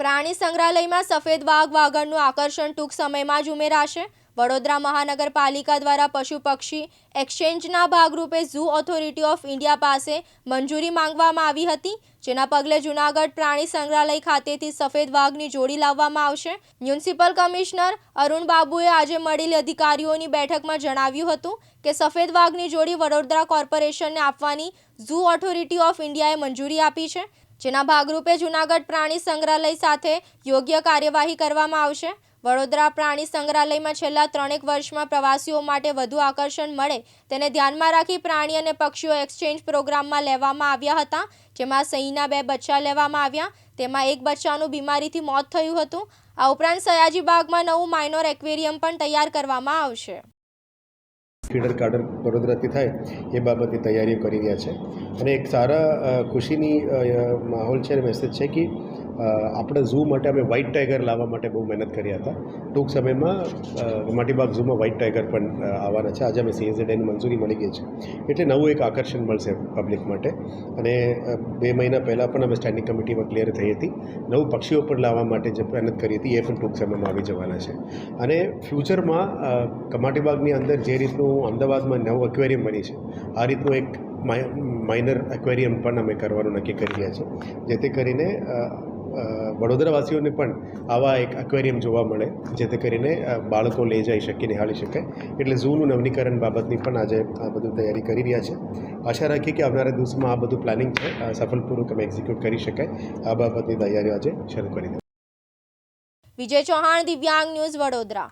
પ્રાણી સંગ્રહાલયમાં સફેદ વાઘ વાઘણનું આકર્ષણ ટૂંક સમયમાં જ ઉમેરાશે. વડોદરા મહાનગરપાલિકા દ્વારા પશુ પક્ષી એક્સચેન્જના ભાગરૂપે ઝૂ ઓથોરિટી ઓફ ઇન્ડિયા પાસે મંજૂરી માંગવામાં આવી હતી, જેના પગલે જૂનાગઢ પ્રાણી સંગ્રહાલય ખાતેથી સફેદ વાઘની જોડી લાવવામાં આવશે. મ્યુનિસિપલ કમિશનર અરુણ બાબુએ આજે મળેલી અધિકારીઓની બેઠકમાં જણાવ્યું હતું કે સફેદ વાઘની જોડી વડોદરા કોર્પોરેશનને આપવાની ઝૂ ઓથોરિટી ઓફ ઇન્ડિયાએ મંજૂરી આપી છે. જેના ભાગરૂપે જૂનાગઢ પ્રાણી સંગ્રહાલય સાથે યોગ્ય કાર્યવાહી કરવામાં આવશે. વડોદરા પ્રાણી સંગ્રહાલયમાં છેલ્લા ત્રણેક વર્ષમાં પ્રવાસીઓ માટે વધુ આકર્ષણ મળે તેને ધ્યાનમાં રાખી પ્રાણી અને પક્ષીઓ એક્સચેન્જ પ્રોગ્રામમાં લેવામાં આવ્યા હતા, જેમાં સહીના બે બચ્ચા લેવામાં આવ્યા. તેમાં એક બચ્ચાનું બીમારીથી મોત થયું હતું. આ ઉપરાંત સયાજી બાગમાં નવું માઇનોર એક્વેરિયમ પણ તૈયાર કરવામાં આવશે. ફીડર કાર્ડર વડોદરાથી થાય એ બાબતની તૈયારીઓ કરી રહ્યા છે. અને એક સારા ખુશીની માહોલ છે અને મેસેજ છે કે આપણા ઝૂ માટે અમે વ્હાઇટ ટાઈગર લાવવા માટે બહુ મહેનત કર્યા હતા. ટૂંક સમયમાં માટીબાગ ઝૂમાં વ્હાઇટ ટાઈગર પણ આવવાના છે. આજે અમે સીએઝેડની મંજૂરી મળી ગઈ છે. એટલે નવું એક આકર્ષણ મળશે પબ્લિક માટે. અને બે મહિના પહેલાં પણ અમે સ્ટેન્ડિંગ કમિટીમાં ક્લિયર થઈ હતી. નવું પક્ષીઓ પણ લાવવા માટે જે મહેનત કરી હતી, એ પણ ટૂંક સમયમાં આવી જવાના છે. અને ફ્યુચરમાં કમાટીબાગની અંદર જે રીતનું અમદાવાદમાં નવું એક્વેરિયમ બની છે, આ રીતનું એક માઇનર એક્વેરિયમ પણ અમે કરવાનું નક્કી કરી રહ્યા છે જેથી કરીને વડોદરાવાસીઓને પણ આવા એક એક્વેરિયમ જોવા મળે, જેથી કરીને બાળકો લઈ જઈ શકે, નિહાળી શકે. એટલે ઝૂનું નવીનીકરણ બાબતની પણ આજે આ બધું તૈયારી કરી રહ્યા છે. આશા રાખીએ કે આવનારા દિવસમાં આ બધું પ્લાનિંગ છે સફળપૂર્વક અમે એક્ઝિક્યુટ કરી શકાય. આ બાબતની તૈયારીઓ આજે શરૂ કરી દીધી વિજય ચૌહાણ, દિવ્યાંગ ન્યૂઝ વડોદરા.